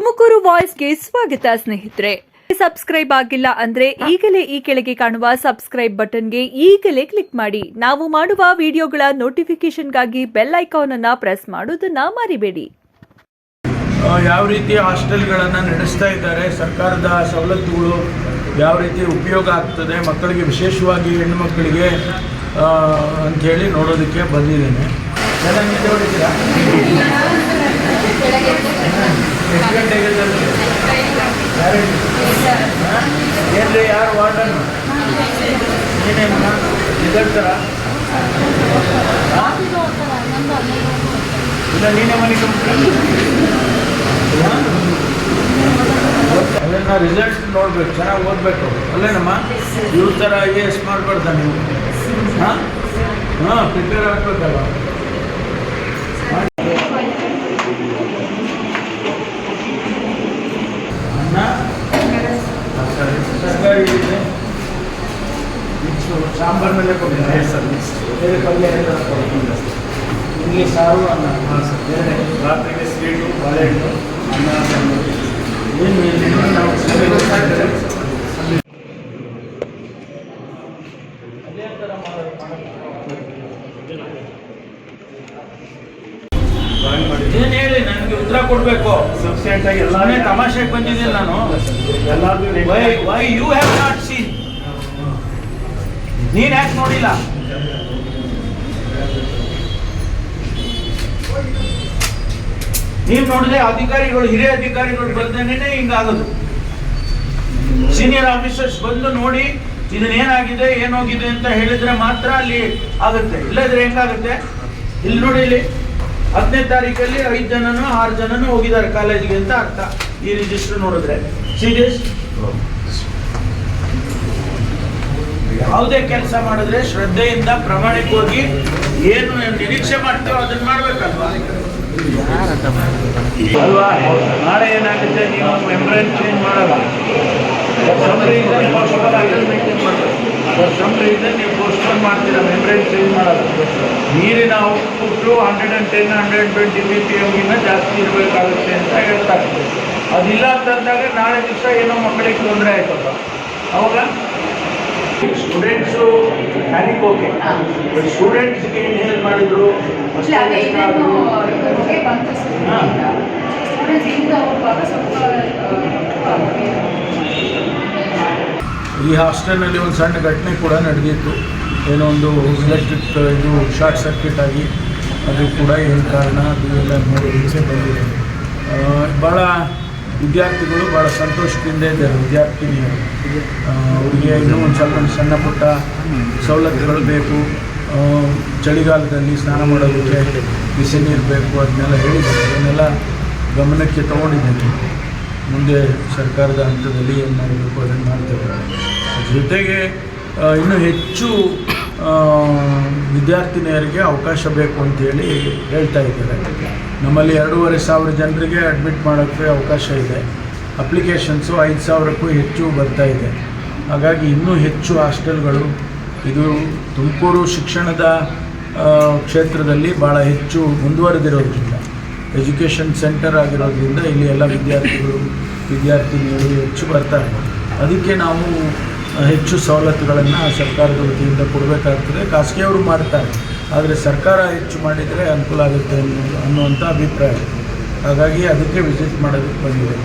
ತುಮಕೂರು ವಾಯ್ಸ್ಗೆ ಸ್ವಾಗತ ಸ್ನೇಹಿತರೆ. ಸಬ್ಸ್ಕ್ರೈಬ್ ಆಗಿಲ್ಲ ಅಂದ್ರೆ ಈಗಲೇ ಈ ಕೆಳಗೆ ಕಾಣುವ ಸಬ್ಸ್ಕ್ರೈಬ್ ಬಟನ್ಗೆ ಈಗಲೇ ಕ್ಲಿಕ್ ಮಾಡಿ. ನಾವು ಮಾಡುವ ವಿಡಿಯೋಗಳ ನೋಟಿಫಿಕೇಶನ್ಗಾಗಿ ಬೆಲ್ ಐಕಾನ್ ಅನ್ನ ಪ್ರೆಸ್ ಮಾಡೋದನ್ನ ಮರಿಬೇಡಿ. ಆ, ಯಾವ ರೀತಿ ಹಾಸ್ಟೆಲ್ಗಳನ್ನು ನಡೆಸ್ತಾ ಇದ್ದಾರೆ ಸರ್ಕಾರದ ಸವಲತ್ತುಗಳು ಯಾವ ರೀತಿ ಉಪಯೋಗ ಆಗ್ತದೆ ಮಕ್ಕಳಿಗೆ ವಿಶೇಷವಾಗಿ ಹೆಣ್ಣು ಮಕ್ಕಳಿಗೆ ಆ, ಅಂಥೇಳಿ ನೋಡೋದಕ್ಕೆ ಬಂದಿದ್ದೇನೆ. ಚೆನ್ನಾಗಿ ಏನ್ರಿ ಯಾರು ವಾರ್ಡನ್ ನೀನೇನಮ್ಮ ಎದ್ದೇಳ್ತಾರ ಇಲ್ಲ ನೀನೇ ಮನೆ ಅಲ್ಲೇನ ರಿಸಲ್ಟ್ ನೋಡ್ಬೇಕು ಚೆನ್ನಾಗಿ ಓದಬೇಕು ಅಲ್ಲೇನಮ್ಮ? ಇವ್ರ ಥರ ಐ ಎ ಎಸ್ ಮಾಡ್ಬಾರ್ದ ನೀವು. ಹಾಂ? ಹಾಂ ಪ್ರಿಪೇರ್ ಆಗ್ಬೇಕಲ್ಲ ತರಕಾರಿ ಇದೆ ಮಿಕ್ಸು ಸಾಂಬಾರ್ನಲ್ಲೇ ಕೊಡ್ತೀನಿ ಸರ್ ಬೇರೆ ಪಲ್ಯ ಏನಾದ್ರು ಕೊಡ್ತೀನಿ ಇಲ್ಲಿ ಸಾರು ಅನ್ನ ಹಾಂ ಸರ್ ಬೇರೆ ರಾತ್ರಿಗೆ ಸ್ವೀಟು ಬಾಳೆಹಣ್ಣು ಅನ್ನ ಸಾಂಬಾರು. ಏನು ಇಲ್ಲಿ ನಾವು ಸರಿ ಗೊತ್ತಾಗ್ತದೆ ಅದೇ ಥರ ಮಾಡೋದು ಡ್ರಾಯಿಂಗ್ ಮಾಡಿದ್ವಿ ಕೊಡಬೇಕು. ಸಬ್ಸ್ಟೆಂಟ್ ತಮಾಷೆಗೆ ಬಂದಿದ್ದೀನಿ ನಾನು. ಎಲ್ಲಾರ್ದು why why you have not seen ನೀನು ಯಾಕೆ ನೋಡಿಲ್ಲ? ನೀವು ನೋಡಿದ್ರೆ ಅಧಿಕಾರಿಗಳು, ಹಿರಿಯ ಅಧಿಕಾರಿಗಳು ಬಂದೇನೆ ಹಿಂಗಾಗದು. ಸೀನಿಯರ್ ಆಫೀಸರ್ಸ್ ಬಂದು ನೋಡಿ ಇದನ್ನೇನಾಗಿದೆ ಏನೋಗಿದೆ ಅಂತ ಹೇಳಿದ್ರೆ ಮಾತ್ರ ಅಲ್ಲಿ ಆಗುತ್ತೆ. ಇಲ್ಲದ್ರೆ ಹೆಂಗಾಗುತ್ತೆ? ಇಲ್ಲಿ ನೋಡಿ ಇಲ್ಲಿ. ಹತ್ತನೇ ತಾರೀಕಲ್ಲಿ ಐದು ಜನನು ಆರು ಜನನು ಹೋಗಿದ್ದಾರೆ ಕಾಲೇಜಿಗೆ ಅಂತ ಅರ್ಥ. ಈ ರಿಜಿಸ್ಟರ್ ನೋಡಿದ್ರೆ. ಸೀರಿಯಸ್? ಯಾವುದೇ ಕೆಲಸ ಮಾಡಿದ್ರೆ ಶ್ರದ್ಧೆಯಿಂದ ಪ್ರಾಮಾಣಿಕವಾಗಿ ಏನು ನಿರೀಕ್ಷೆ ಮಾಡ್ತೇವೋ ಅದನ್ನ ಮಾಡ್ಬೇಕಲ್ವಾ? ಅಲ್ವಾ? ನಾಳೆ ಏನಾಗುತ್ತೆ? ನೀವು ಮೆಂಬ್ರೇನ್ ಚೇಂಜ್ ಮಾಡಲ್ಲ. ರೀಸನ್ ಸಮ್ ರೀಸನ್ ನೀವು ಪೋಸ್ಟ್ಪೋನ್ ಮಾಡ್ತೀರಾ ಮೆಂಬ್ರೇನ್ ಚೇಂಜ್ ಮಾಡಲ್ಲ. ನೀರಿನ output hundred and ten hundred twenty B P ಎಮ್ಗಿನ್ನ ಜಾಸ್ತಿ ಇರಬೇಕಾಗುತ್ತೆ ಅಂತ ಹೇಳ್ತಾರೆ. ಅದಿಲ್ಲ ಅಂತಂದಾಗ ನಾಳೆ ದಿವಸ ಏನೋ ಮಕ್ಕಳಿಗೆ ತೊಂದರೆ ಆಯ್ತಪ್ಪ ಅವಾಗ ಸ್ಟೂಡೆಂಟ್ಸು ಪ್ಯಾನಿಕ್ ಓಕೆ ಬಟ್ ಸ್ಟೂಡೆಂಟ್ಸ್ಗೆ ಏನು ಹೇಳಿ ಮಾಡಿದ್ರು? ಹಾ. ಸ್ಟೂಡೆಂಟ್ಸ್ ಇಂದ ಹೋಗುವಾಗ ಸ್ವಲ್ಪ ಆ, ಈ ಹಾಸ್ಟೆಲ್ನಲ್ಲಿ ಒಂದು ಸಣ್ಣ ಘಟನೆ ಕೂಡ ನಡೆದಿತ್ತು. ಏನೋ ಒಂದು ಎಲೆಕ್ಟ್ರಿಕ್ ಇದು ಶಾರ್ಟ್ ಸರ್ಕ್ಯೂಟ್ ಆಗಿ ಅದು ಕೂಡ ಏನು ಕಾರಣ, ಅದು ಎಲ್ಲ ನೋಡಿ ಹಿಂಸೆ ಬಂದಿದೆ. ಭಾಳ ವಿದ್ಯಾರ್ಥಿಗಳು ಭಾಳ ಸಂತೋಷದಿಂದ ಇದ್ದಾರೆ, ವಿದ್ಯಾರ್ಥಿನಿಯರು. ಅವರಿಗೆ ಇನ್ನೂ ಒಂದು ಸ್ವಲ್ಪ ಸಣ್ಣ ಪುಟ್ಟ ಸವಲತ್ತುಗಳು ಬೇಕು. ಚಳಿಗಾಲದಲ್ಲಿ ಸ್ನಾನ ಮಾಡೋದಕ್ಕೆ ಬಿಸಿ ನೀರು ಬೇಕು, ಅದನ್ನೆಲ್ಲ ಹೇಳಿದ್ದಾರೆ. ಅದನ್ನೆಲ್ಲ ಗಮನಕ್ಕೆ ತಗೊಂಡಿದ್ದೇನೆ. ಮುಂದೆ ಸರ್ಕಾರದ ಹಂತದಲ್ಲಿ ಏನು ಮಾಡಬೇಕು ಅದನ್ನು ಮಾಡ್ತೇವೆ. ಜೊತೆಗೆ ಇನ್ನೂ ಹೆಚ್ಚು ವಿದ್ಯಾರ್ಥಿನಿಯರಿಗೆ ಅವಕಾಶ ಬೇಕು ಅಂತೇಳಿ ಹೇಳ್ತಾ ಇದ್ದಾರೆ. ನಮ್ಮಲ್ಲಿ ಎರಡೂವರೆ ಸಾವಿರ ಜನರಿಗೆ ಅಡ್ಮಿಟ್ ಮಾಡೋಕ್ಕೆ ಅವಕಾಶ ಇದೆ. ಅಪ್ಲಿಕೇಶನ್ಸು ಐದು ಸಾವಿರಕ್ಕೂ ಹೆಚ್ಚು ಬರ್ತಾ ಇದೆ. ಹಾಗಾಗಿ ಇನ್ನೂ ಹೆಚ್ಚು ಹಾಸ್ಟೆಲ್ಗಳು, ಇದು ತುಮಕೂರು ಶಿಕ್ಷಣದ ಕ್ಷೇತ್ರದಲ್ಲಿ ಭಾಳ ಹೆಚ್ಚು ಮುಂದುವರೆದಿರೋದ್ರಿಂದ ಎಜುಕೇಷನ್ ಸೆಂಟರ್ ಆಗಿರೋದ್ರಿಂದ ಇಲ್ಲಿ ಎಲ್ಲ ವಿದ್ಯಾರ್ಥಿಗಳು, ವಿದ್ಯಾರ್ಥಿನಿಯರು ಹೆಚ್ಚು ಬರ್ತಾರೆ ಅದಕ್ಕೆ ನಾವು ಹೆಚ್ಚು ಸವಲತ್ತುಗಳನ್ನು ಸರ್ಕಾರದ ವತಿಯಿಂದ ಕೊಡಬೇಕಾಗ್ತದೆ. ಖಾಸಗಿಯವರು ಮಾಡ್ತಾರೆ. ಆದರೆ ಸರ್ಕಾರ ಹೆಚ್ಚು ಮಾಡಿದರೆ ಅನುಕೂಲ ಆಗುತ್ತೆ ಅನ್ನೋ ಅನ್ನುವಂಥ ಅಭಿಪ್ರಾಯ. ಹಾಗಾಗಿ ಅದಕ್ಕೆ ವಿಸಿಟ್ ಮಾಡೋದಕ್ಕೆ ಬಂದಿದೆ